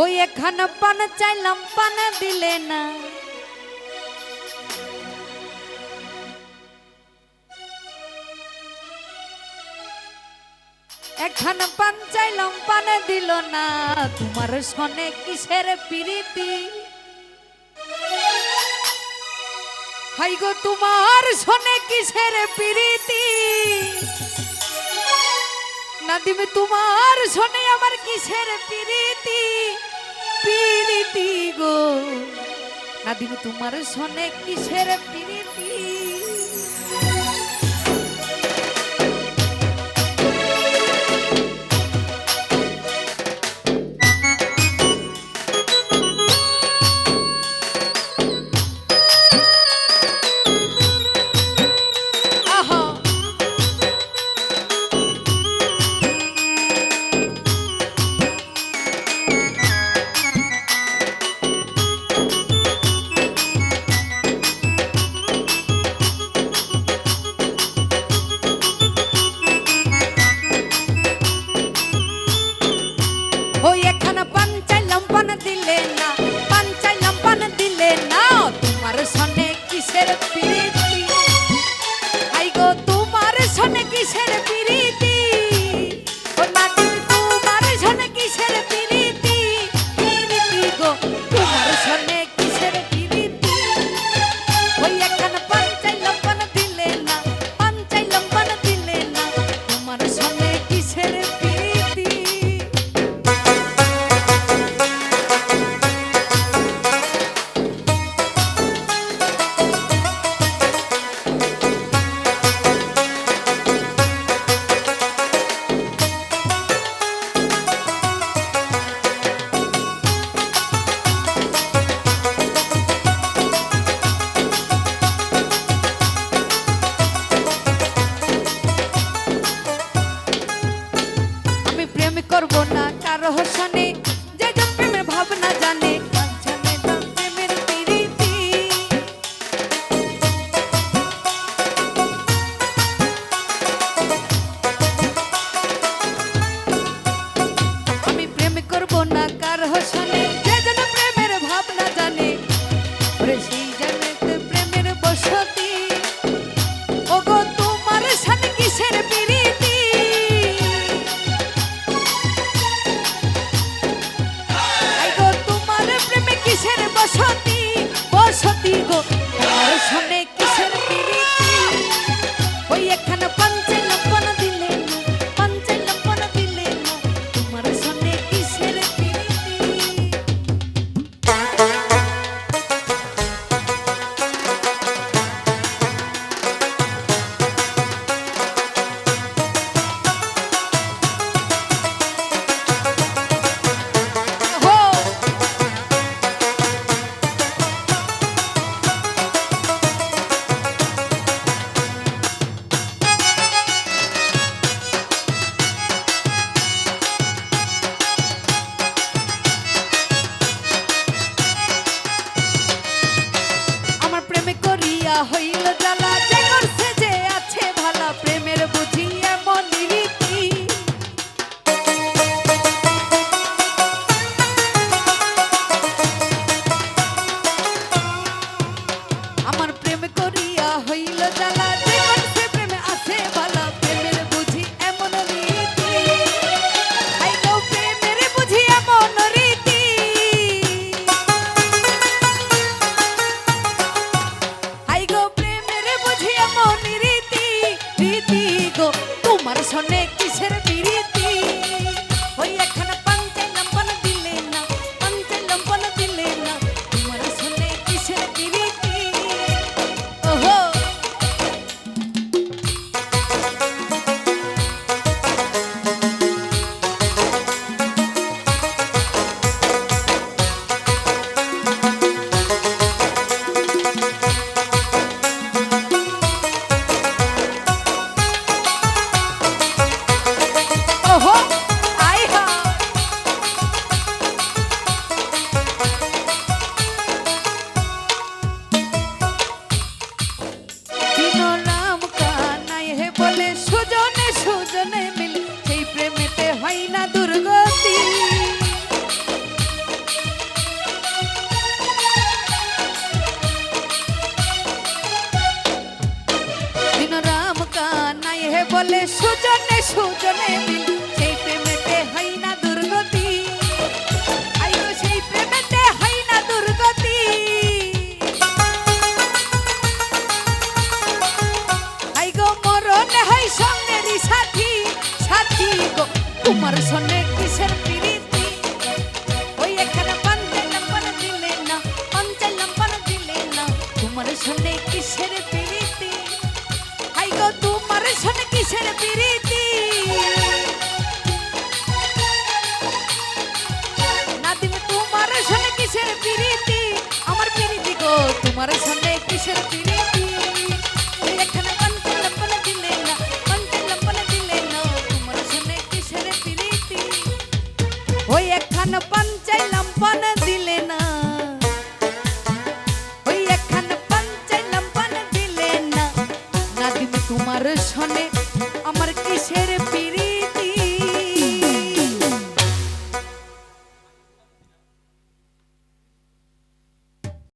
ওই এখান পান চাইলাম, পান দিলে না। এখন পান চাইলাম, পান দিল না। তোমার সনে কিসের প্রীতি? হাই গো, তোমার সনে কিসের প্রীতি? না দিবে তোমার শোনে আমার কিসের পিরিতি? পিরিতি গো। না দিবে তোমার শোনে কিসের পিরিতি? না কারও শোনে যে প্রেমের ভাবনা জানে বসতি বসতি গো দর্শনে hoy রাম কানাই হে বলে, সুজনে সুজনে মিল, সেই প্রেমেতে হই না দুর্গতি। আইও সেই প্রেমেতে হই না দুর্গতি। আই গো মরণে হই সঙ্গেরই সাথী সাথী গো, তোমার সঙ্গে কিসের তোমার সনে কিসের প্রীতি